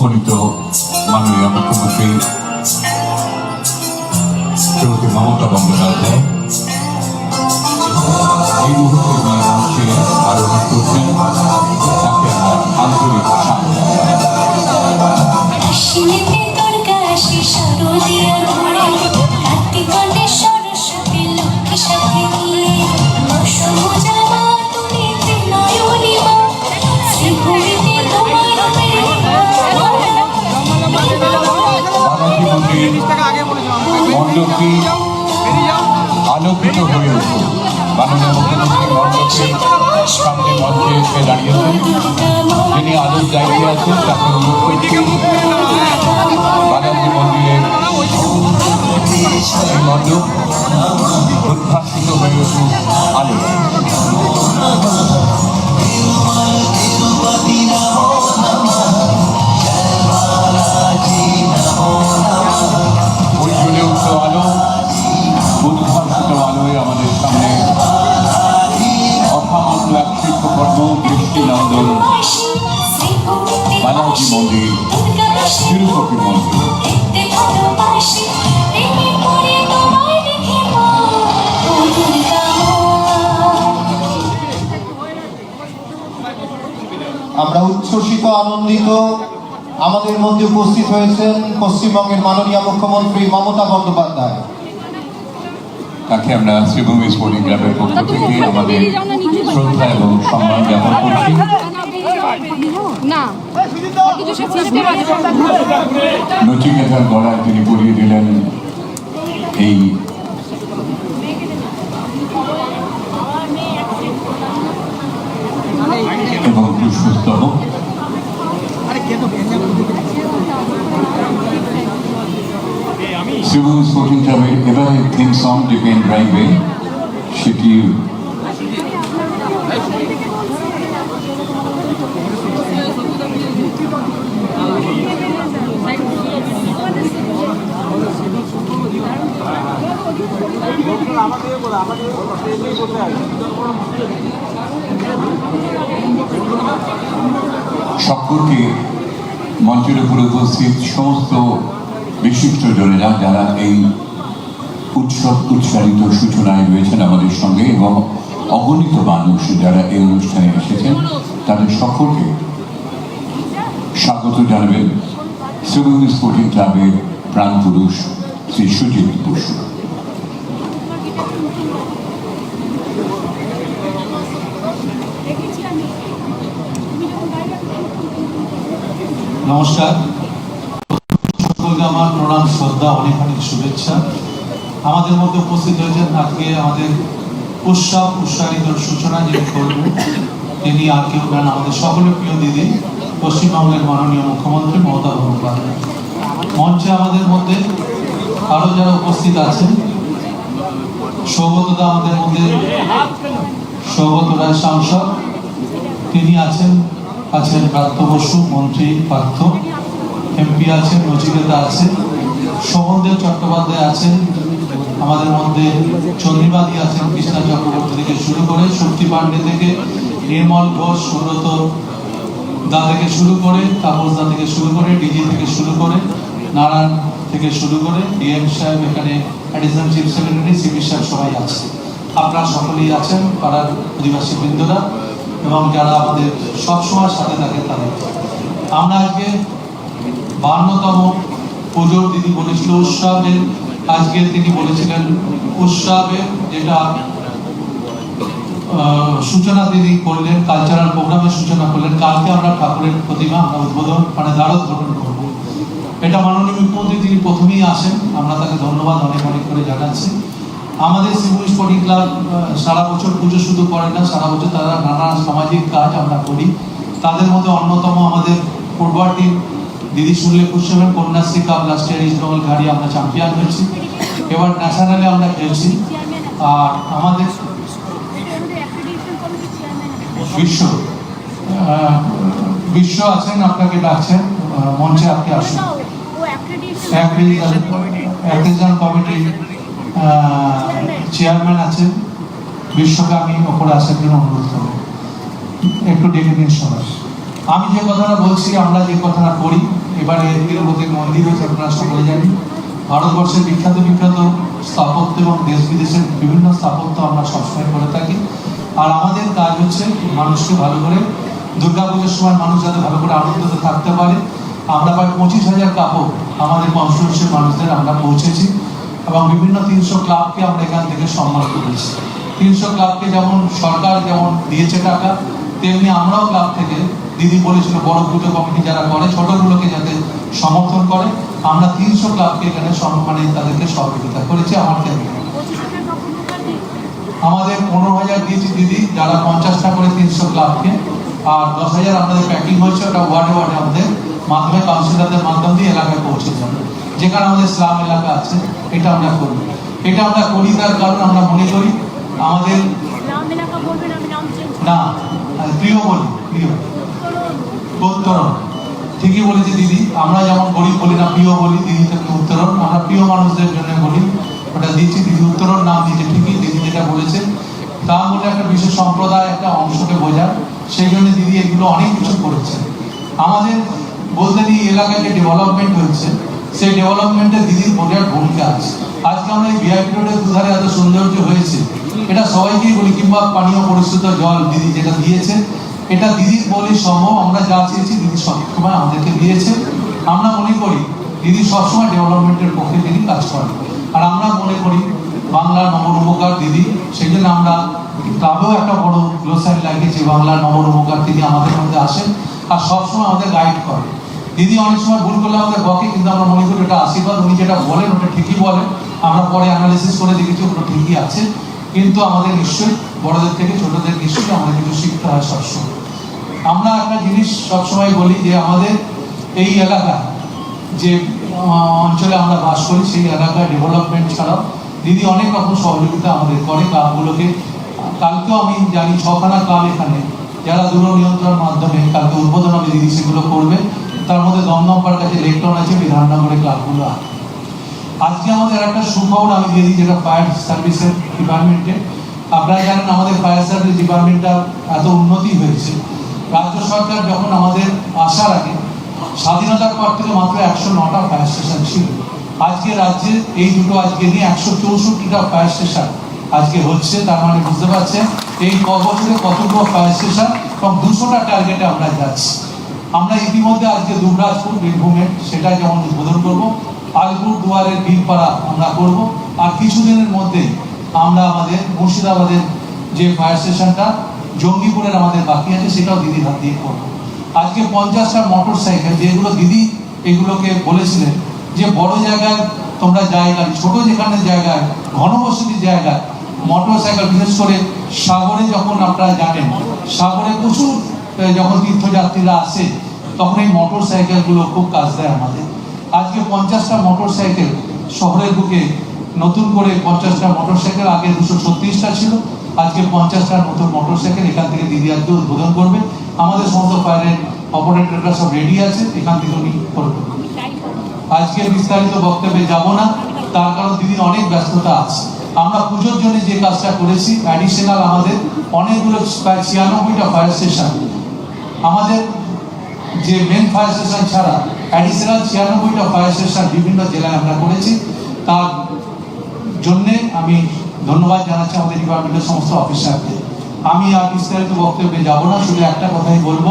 sinfónico মণ্ডপটি আলোকিত হয়ে উঠল। মাননীয় মুখ্যমন্ত্রী মণ্ডপের সামনে মঞ্চে এসে দাঁড়িয়েছেন যিনি আলোর দায়িত্বে আছেন, তাকে উদ্ভাসিত হয়ে উঠুক আলো আলো উদ্ভাসিত আলোয় আমাদের সামনে অসামান্য এক শিল্পকর্ম দৃষ্টিনন্দন বালাজি মন্দির তিরুপতি মন্দির আমরা উচ্ছ্বসিত, আনন্দিত আমাদের মধ্যে উপস্থিত হয়েছেন পশ্চিমবঙ্গের মাননীয় মুখ্যমন্ত্রী মমতা বন্দ্যোপাধ্যায়। তাকে আমরা শ্রীভূমি স্পোর্টিং ক্লাবের পক্ষ থেকে আমাদের শ্রদ্ধা এবং সম্মান জ্ঞাপন করছি। নচিকেতার গলায় তিনি পরিয়ে দিলেন এই এবং পুষ্পস্তবক শ্রীভূমি স্পোর্টিং ক্লাবের এবারে থিম সং ডিপেন ড্রাইভে সেটি সকলকে মঞ্চের উপরে উপস্থিত সমস্ত বিশিষ্ট জনেরা যারা এই উৎসব উৎসারিত সূচনায় রয়েছেন আমাদের সঙ্গে এবং অগণিত মানুষ যারা এই অনুষ্ঠানে এসেছেন, তাদের সকলকে স্বাগত জানাবেন শ্রীভূমি স্পোর্টিং ক্লাবের প্রাণ পুরুষ শ্রী সুজিত বসু। নমস্কার। সকলকে আমার প্রণাম, শ্রদ্ধা, অনেক অনেক শুভেচ্ছা। আমাদের মধ্যে উপস্থিত হয়েছেন আজকে আমাদের উৎসব উৎসাহিত সূচনা যিনি করবেন, তিনি আর কেউ নেন আমাদের সকলের প্রিয় দিদি, পশ্চিমবঙ্গের মাননীয় মুখ্যমন্ত্রী মমতা বন্দ্যোপাধ্যায়। মঞ্চে আমাদের মধ্যে আরও যারা উপস্থিত আছেন, সৌগতদা আমাদের মধ্যে, সৌগত রায় সাংসদ, তিনি আছেন আছেন প্রার্থ বসু, মন্ত্রী, পার্থ, এমপি আছেন, নচিকেতা আছেন সমন্দেব চট্টোপাধ্যায় আছেন আমাদের মধ্যে চন্দ্রিমাদি আছেন কৃষ্ণা চক্রবর্তী থেকে শুরু করে শক্তি পাণ্ডে থেকে নির্মল ঘোষ, সুব্রত দা থেকে শুরু করে, তাপস দা থেকে শুরু করে, ডিজি থেকে শুরু করে, নারায়ণ থেকে শুরু করে, ডিএম সাহেব এখানে অ্যাডিশনাল চিফ সেক্রেটারি, সিপি সাহেব সবাই আছে। আপনারা সকলেই আছেন, পাড়ার অধিবাসী বৃন্দরা, এবং যারা আমাদের সবসময় সাথে থাকে তাদের আমরা আজকে বান্নতম পুজোর দিদি বলেছিল উৎসবের আজকে তিনি বলেছিলেন উৎসবের যেটা সূচনা তিনি করলেন, কালচারাল প্রোগ্রামের সূচনা করলেন, কালকে আমরা ঠাকুরের প্রতিমা, আমরা উদ্বোধন মানে দ্বারোদ্বোধন করব। এটা মাননীয় মুখ্যমন্ত্রী, তিনি প্রথমেই আসেন, আমরা তাকে ধন্যবাদ অনেক অনেক করে জানাচ্ছি। আমাদের সিভিল স্পোর্টিং ক্লাব সারা বছর পুজো শুধু করে না, সারা বছর তারা নানা সামাজিক কাজ আমরা করি। তাদের মধ্যে অন্যতম আমাদের ফুটবল টিম দিদি শুনলে খুশি হবেন, Kanyashree cup last year East Bengal ঘাড়ি আমরা চ্যাম্পিয়ন হয়েছি। এবার ন্যাশনালে আমরা খেলছি। আর আমাদের বিশ্ব বিশ্ব আছেন, আপনাকে ডাকছেন মঞ্চে আপনি আসুন। অ্যাক্রিজন কমিটি চেয়ারম্যান আছেন। বিশ্বকে আমি ওপরে আসার জন্য অনুরোধ করব। একটু ডেকে দিন সবাই। আমি যে কথাটা বলছি, আমরা যে কথাটা করি এবারে তিরুপতি মন্দির হয়েছে আপনারা সকলে জানেন ভারতবর্ষের বিখ্যাত বিখ্যাত স্থাপত্য এবং দেশ বিদেশের বিভিন্ন স্থাপত্য আমরা সবসময় করে থাকি। আর আমাদের কাজ হচ্ছে মানুষকে ভালো করে, দুর্গাপুজোর সময় মানুষ যাতে ভালো করে আনন্দিত থাকতে পারে। আমরা প্রায় পঁচিশ হাজার কাপড় আমাদের কনস্টিটিউশন মানুষদের আমরা পৌঁছেছি এবং বিভিন্ন তিনশো ক্লাবকে আমরা এখান থেকে সম্মান করেছি। তিনশো ক্লাবকে যেমন সরকার যেমন দিয়েছে টাকা, তেমনি আমরাও ক্লাব থেকে দিদি বলেছিল বড় পুজো কমিটি যারা করে ছোটগুলোকে যাতে সমর্থন করে। আমরা তিনশো ক্লাবকে এখানে সম্মানে তাদেরকে সহযোগিতা করেছি আমার আমাদের পনেরো হাজার দিয়েছি দিদি যারা পঞ্চাশটা করে তিনশো ক্লাবকে। আর দশ হাজার আমাদের প্যাকিং হয়েছে ওটা ওয়ার্ডে ওয়ার্ডে আমাদের মাধ্যমে কাউন্সিলরদের মাধ্যম দিয়ে এলাকায় পৌঁছে যাবে। যেখানে আমাদের স্লাম এলাকা আছে এটা আমরা করি। এটা আমরা করি তার কারণ আমরা মনে করি আমাদের না প্রিয় বলি প্রিয় উত্তরণ ঠিকই বলেছে দিদি, আমরা যেমন গরিব বলি না, প্রিয় বলি, দিদি থেকে উত্তরণ। আমরা প্রিয় মানুষদের জন্য বলি, ওটা দিচ্ছি, দিদি উত্তরণ, নাম দিয়েছে, ঠিকই দিদি যেটা বলেছে। তার মধ্যে একটা বিশেষ সম্প্রদায়, একটা অংশকে বোঝায় সেই জন্য দিদি এগুলো অনেক কিছু করেছে। আমাদের বলতে এই এলাকায় যে ডেভেলপমেন্ট হয়েছে সেই ডেভেলপমেন্টে দিদির বিরাট ভূমিকা আছে। আজকে আমরা এই ভিআইপি রোডের দুধারে এত সৌন্দর্য হয়েছে, এটা সবাইকেই বলি, কিংবা পানীয় পরিশুদ্ধ জল দিদি যেটা দিয়েছে এটা দিদির বলে সম্ভব, আমরা যা চেয়েছি দিদি সবসময় আমাদেরকে দিয়েছে। আমরা মনে করি, দিদি সবসময় ডেভেলপমেন্টের পক্ষে তিনি কাজ করেন। আর আমরা মনে করি, বাংলার নবরূপকার দিদি সেই জন্য আমরা ক্লাবেও একটা বড় গ্লোসাইন লাগিয়েছি বাংলার নবরূপকার তিনি আমাদের মধ্যে আসেন আর সবসময় আমাদের গাইড করেন। দিদি অনেক সময় ভুল করলে আমাদের বকে, কিন্তু আমরা মনে করি ওটা আশীর্বাদ, উনি যেটা বলেন ওটা ঠিকই বলেন। আমরা পরে অ্যানালিসিস করে দেখেছি ওটা ঠিকই আছে। কিন্তু আমাদের নিশ্চয়ই, বড়দের থেকে ছোটদের নিশ্চয়ই আমাদের কিছু শিখতে হয় সবসময়। আমরা একটা জিনিস সবসময় বলি যে আমাদের এই এলাকা যে অঞ্চলে আমরা বাস করি, সেই এলাকার ডেভেলপমেন্ট ছাড়াও দিদি অনেক রকম সহযোগিতা আমাদের করে ক্লাবগুলোকে। কালকেও আমি জানি ছখানা ক্লাব এখানে, যারা দূর নিয়ন্ত্রণ মাধ্যমে কালকে উদ্বোধন হবে, দিদি সেগুলো করবে। তার মধ্যে দমদমপার কাছে লেকটন আছে, বিধাননগরে ক্লাবগুলো আজকে আমাদের একটা সুখবর আমি দিয়ে দিই, যেটা ফায়ার সার্ভিসের ডিপার্টমেন্টে আপনারা জানেন আমাদের ফায়ার সার্ভিস ডিপার্টমেন্টটা এত উন্নতি হয়েছে। রাজ্য সরকার যখন আমাদের আসার আগে স্বাধীনতার পর থেকে মাত্র একশো নটা ফায়ার স্টেশন ছিল। আজকে রাজ্যে এই দুটো আজকে নিয়ে একশো চৌষট্টিটা ফায়ার স্টেশন আজকে হচ্ছে, তার মানে বুঝতে পারছেন? এই ক বছরে কতগুলো ফায়ার স্টেশন এবং দুশোটা টার্গেটে আমরা যাচ্ছি। আমরা ইতিমধ্যে আজকে দুবরাজপুর, বীরভূমে সেটা যেমন উদ্বোধন করব, আলিপুর দুয়ারের বীরপাড়া আমরা করব। আর কিছুদিনের মধ্যে আমরা আমাদের মুর্শিদাবাদের যে ফায়ার স্টেশনটা জঙ্গিপুরের আমাদের বাকি আছে, সেটাও দিদির হাত দিয়ে করব। আজকে পঞ্চাশটা মোটর সাইকেল যেগুলো দিদি এগুলোকে বলেছিলেন যে বড় জায়গায় তোমরা জায়গা ছোট যেখানে জায়গায় ঘনবসতির জায়গায় মোটর সাইকেল বিশেষ করে সাগরে যখন আপনারা জানেন, সাগরে প্রচুর যখন তীর্থযাত্রীরা আসে, তখন এই মোটর সাইকেলগুলো খুব কাজ দেয় আমাদের। আজকে পঞ্চাশটা মোটর সাইকেল শহরের বুকে নতুন করে পঞ্চাশটা মোটর সাইকেল আগে দুশো ছত্রিশটা ছিল আজকে পঞ্চাশটা মতো মোটর সাইকেল এখান থেকে দিদি আজকে উদ্বোধন করবে আমাদের সমস্ত ফায়ারের অপারেটররা সব রেডি আছে, এখান থেকে উনি করবে আজকে বিস্তারিত বক্তব্যে যাব না, তার কারণ দিদির অনেক ব্যস্ততা আছে। আমরা পুজোর জন্য যে কাজটা করেছি অ্যাডিশনাল আমাদের অনেকগুলো প্রায় ছিয়ানব্বইটা ফায়ার স্টেশন আমাদের যে মেন ফায়ার স্টেশন ছাড়া অ্যাডিশনাল ছিয়ানব্বইটা ফায়ার স্টেশন বিভিন্ন জেলায় আমরা করেছি। তার জন্যে আমি ধন্যবাদ জানাচ্ছি আমাদের ডিপার্টমেন্টের সমস্ত অফিসারকে আমি আর বিস্তারিত বক্তব্যে যাব না, শুধু একটা কথাই বলব।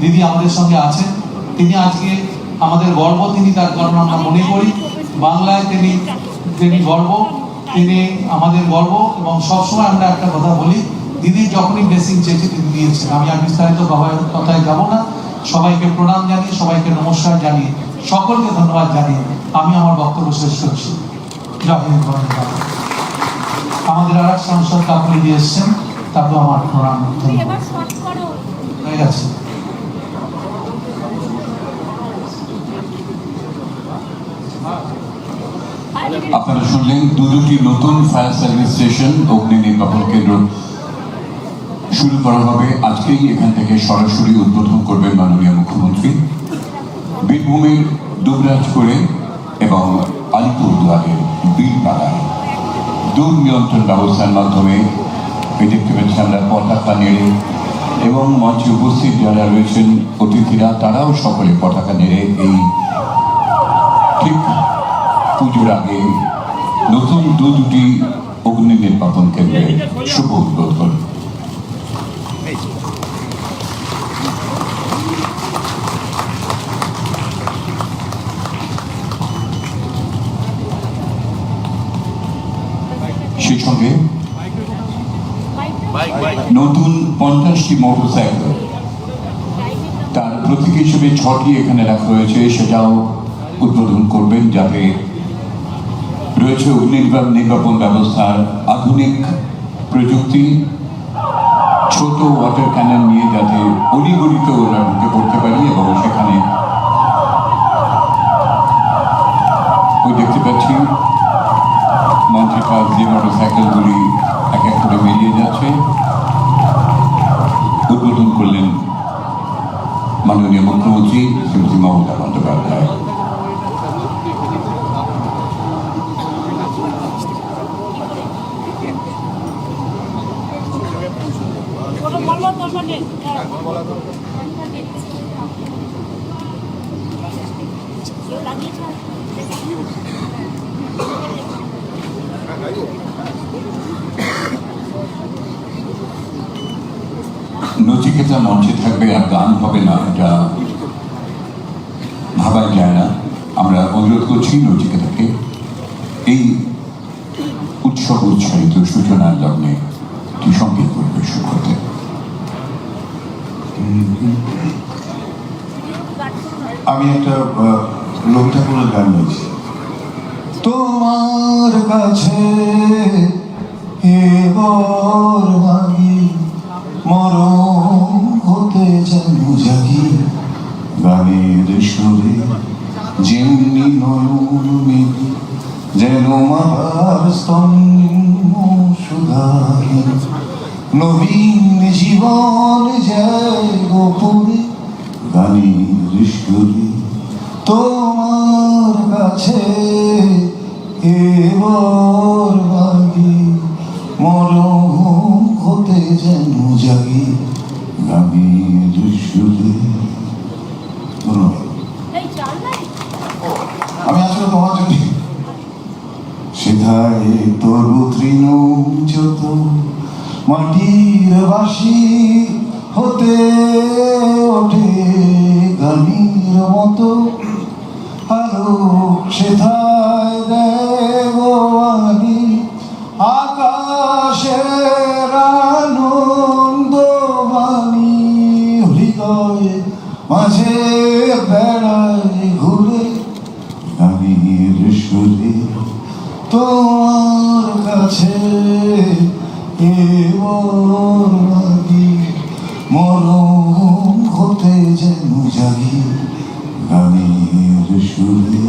দিদি আমাদের সঙ্গে আছেন। তিনি আজকে আমাদের গর্ব, তিনি তার কারণ আমরা মনে করি। বাংলায় তিনি তিনি গর্ব, তিনি আমাদের গর্ব এবং সবসময় আমরা একটা কথা বলি, দিদি যখনই ব্লেসিং চেয়েছে, তিনি দিয়েছেন। আমি আর বিস্তারিত কথায় যাব না। সবাইকে প্রণাম জানিয়ে, সবাইকে নমস্কার জানিয়ে, সকলকে ধন্যবাদ জানিয়ে আমি আমার বক্তব্য শেষ করছি। জয় হিন্দ। আমাদের আর এক সংসদ কাকুলি দিয়ে এসছেন তারপর আমার প্রণাম হয়ে গেছে। আপনারা শুনলেন দু দুটি নতুন ফায়ার সার্ভিস স্টেশন অগ্নি নির্বাপন কেন্দ্র। শুরু করা হবে আজকেই এখান থেকে সরাসরি উদ্বোধন করবেন মাননীয় মুখ্যমন্ত্রী। বীরভূমের দুবরাজপুরে এবং আলিপুরদুয়ারের বীরপাড়ায়। দূর নিয়ন্ত্রণ ব্যবস্থার মাধ্যমে এই দেখতে আমরা পতাকা নেড়ে এবং মঞ্চে উপস্থিত যারা রয়েছেন অতিথিরা, তারাও সকলে পতাকা নেড়ে এই ঠিক পুজোর আগে নতুন দু দুটি অগ্নি নির্বাপন কেন্দ্রে শুভ উদ্বোধন। সেই সঙ্গে নতুন পঞ্চাশটি মোটরসাইকেল তার প্রতীক হিসেবে ছটি এখানে রাখা হয়েছে সেটাও উদ্বোধন করবেন, যাতে রয়েছে অগ্নি নির্বা- নির্বাপন ব্যবস্থার আধুনিক প্রযুক্তি, ছোট ওয়াটার ক্যানন নিয়ে যাতে অলিগলিতে ওরা ঢুকে পড়তে পারি, এবং সেখানে ওই দেখতে পাচ্ছি মঞ্চের পাশ দিয়ে মোটরসাইকেলগুলি এক এক করে বেরিয়ে যাচ্ছে। উদ্বোধন করলেন মাননীয় মুখ্যমন্ত্রী শ্রীমতী মমতা বন্দ্যোপাধ্যায়। কোনো বলবার দরকার নেই হ্যাঁ। কেউ লাগিয়েছে? নচিকেতা মঞ্চে থাকবে আর গান হবে না এটা ভাবাই যায় না। আমরা অনুরোধ করছি নচিকেতাকে এই উৎসব উৎসাহিত সূচনার লগ্নে একটি সংগীত পরিবেশন করতে আমি একটা রবি ঠাকুরের গান গাইছি। তোমার কাছে এবার মাগি মরম হতে যেন জাগি গানের নবীন জীবন যায় গোপনে তোমার কাছে এবার মাগি মরম হতে যেন জাগি গানের আমি আসলে তোমার জন্য সেধায় তোর তৃণ যত মাটির বাসি হতে ওঠে গানির মতো আলো সেধায় দেবানি লাগি মরম হতে যেন জাগি গানের সুরে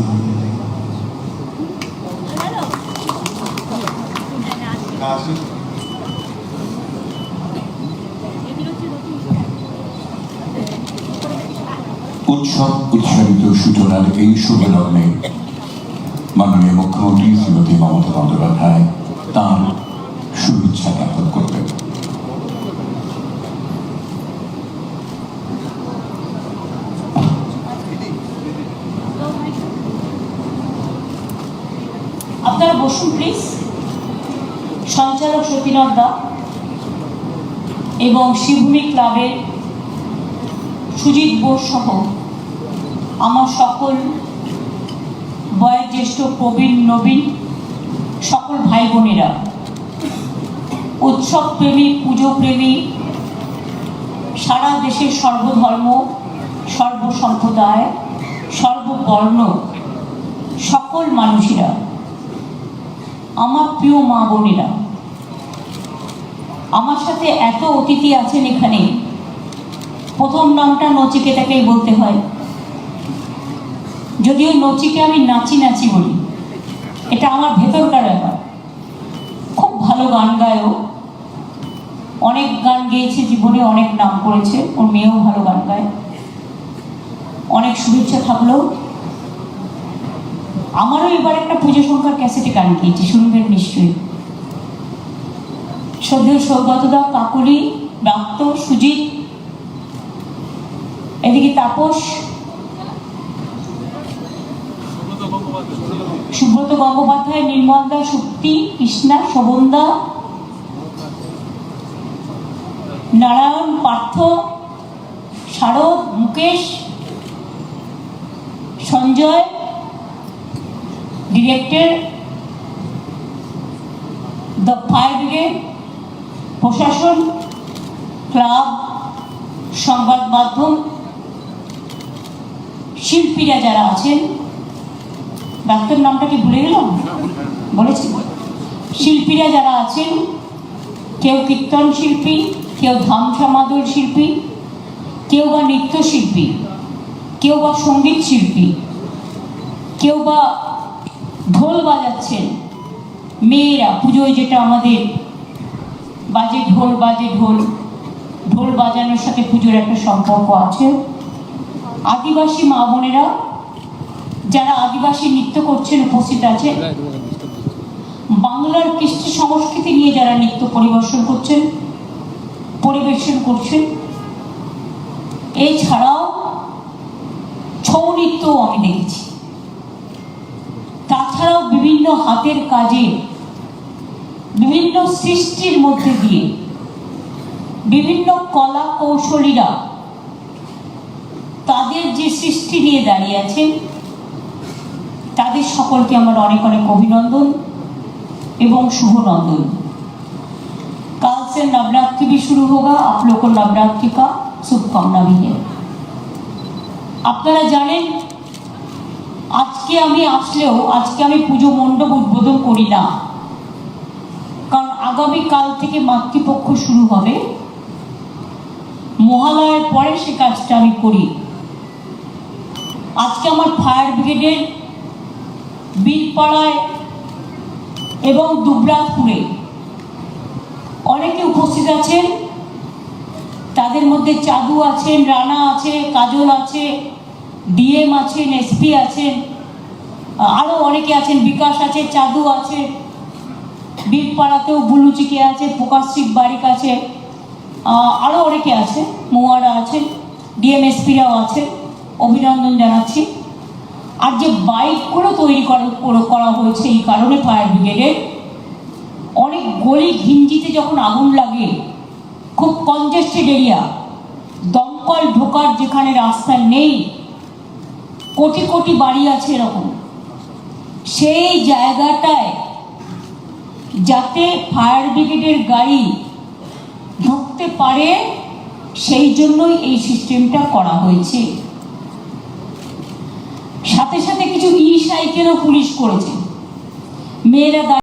উৎসব উৎসাহিত সূচনার এই শুভ মাননীয় মুখ্যমন্ত্রী শ্রীমতী মমতা বন্দ্যোপাধ্যায় তাঁর শুভেচ্ছা জ্ঞাপন করবেন আপনারা বসুন প্লিজ সঞ্চালক সতীনাথ দা এবং শিবভূমি ক্লাবের সুজিত বোস সহ আমার সকল বয়োজ্যেষ্ঠ প্রবীণ নবীন, সকল ভাই বোনেরা উৎসব প্রেমী পুজো প্রেমী সারা দেশের সর্বধর্ম, সর্বসম্প্রদায়, সর্ববর্ণ, সকল মানুষেরা, আমার প্রিয় মা বোনেরা, আমার সাথে এত অতিথি আছেন এখানে। প্রথম নামটা নচিকেতাকেই বলতে হয়। যদিও নচিকে আমি নাচি নাচি বলি, এটা আমার ভেতরকার ব্যাপার। খুব ভালো গান গায়ও অনেক গান গেয়েছে, জীবনে অনেক নাম করেছে। ওর মেয়েও ভালো গান গায়। অনেক শুভেচ্ছা থাকলেও আমারও এবার একটা পুজো সংখ্যার ক্যাসেটে গান গিয়েছি শুনবেন নিশ্চয়ই। শ্রদ্ধেয় সৌগতদা কাকুলি ব্রাত্য সুজিত, এদিকে তাপস, সুব্রত গঙ্গোপাধ্যায় নির্মলদা Shakti Krishna শোভনদা Narayan Partha, Sharad, Mukesh, Sanjay, director, the fire brigade, প্রশাসন, ক্লাব, সংবাদ মাধ্যম, শিল্পীরা যারা আছেন, ডাক্তার নামটা কি ভুলে গেলাম? বলেছি। শিল্পীরা যারা আছেন, কেউ কীর্তন শিল্পী কেউ ধামসা মাদুর শিল্পী, কেউ বা নৃত্যশিল্পী, কেউ বা সংগীত শিল্পী, কেউ বা ঢোল বাজাচ্ছেন। মেয়েরা পুজোয় যেটা আমাদের বাজে ঢোল বাজে ঢোল ঢোল বাজানোর সাথে পুজোর একটা সম্পর্ক আছে। আদিবাসী মা বোনেরা, যারা আদিবাসী নৃত্য করছেন, উপস্থিত আছে বাংলার কৃষ্টি সংস্কৃতি নিয়ে যারা নৃত্য পরিবেশন করছেন পরিবেশন করছেন এছাড়াও ছৌ নৃত্যও আমি দেখেছি। তাছাড়াও বিভিন্ন হাতের কাজে, বিভিন্ন সৃষ্টির মধ্যে দিয়ে বিভিন্ন কলা কৌশলীরা তাদের যে সৃষ্টি নিয়ে দাঁড়িয়ে আছেন, তাদের সকলকে আমার অনেক অনেক অভিনন্দন এবং শুভনন্দন। से नवरात्रि भी शुरू होगा आप लोग को नवरात्रि का शुभकामना भी है আপনারা জানেন আজকে আমি আসলেও আজকে আমি পুজো মণ্ডপ উদ্বোধন করি না কারণ আগামী কাল থেকে মাতৃপক্ষ শুরু হবে মহালয়ার পরে সে কাজটা আমি করি আজকে আমার ফায়ার ব্রিগেডের বীরপাড়ায় এবং দুবরাজপুরে অনেকে উপস্থিত আছেন। তাদের মধ্যে চাদু আছেন রানা আছে, কাজল আছে, ডিএম আছেন, এসপি আছেন আরও অনেকে আছেন, বিকাশ আছে, চাদু আছে, বীরপাড়াতেও বুলুচিকে আছে, প্রকাশিক বারিক আছে আরও অনেকে আছে মৌয়ারা আছেন ডিএমএসপিরাও আছে অভিনন্দন জানাচ্ছি। আর যে বাইকগুলো তৈরি করা- করা হয়েছে এই কারণে ফায়ার ব্রিগেডের অনেক গলি ঘিঞ্জিতে যখন আগুন লাগে, খুব কনজেস্টেড এরিয়া দমকল ঢোকার যেখানে রাস্তা নেই, কোটি কোটি বাড়ি আছে এরকম। সেই জায়গাটায় যাতে ফায়ার ব্রিগেডের গাড়ি ঢুকতে পারে, সেই জন্যই এই সিস্টেমটা করা হয়েছে। সাথে সাথে কিছু ই সাইকেলও পুলিশ করেছে। মেয়েরা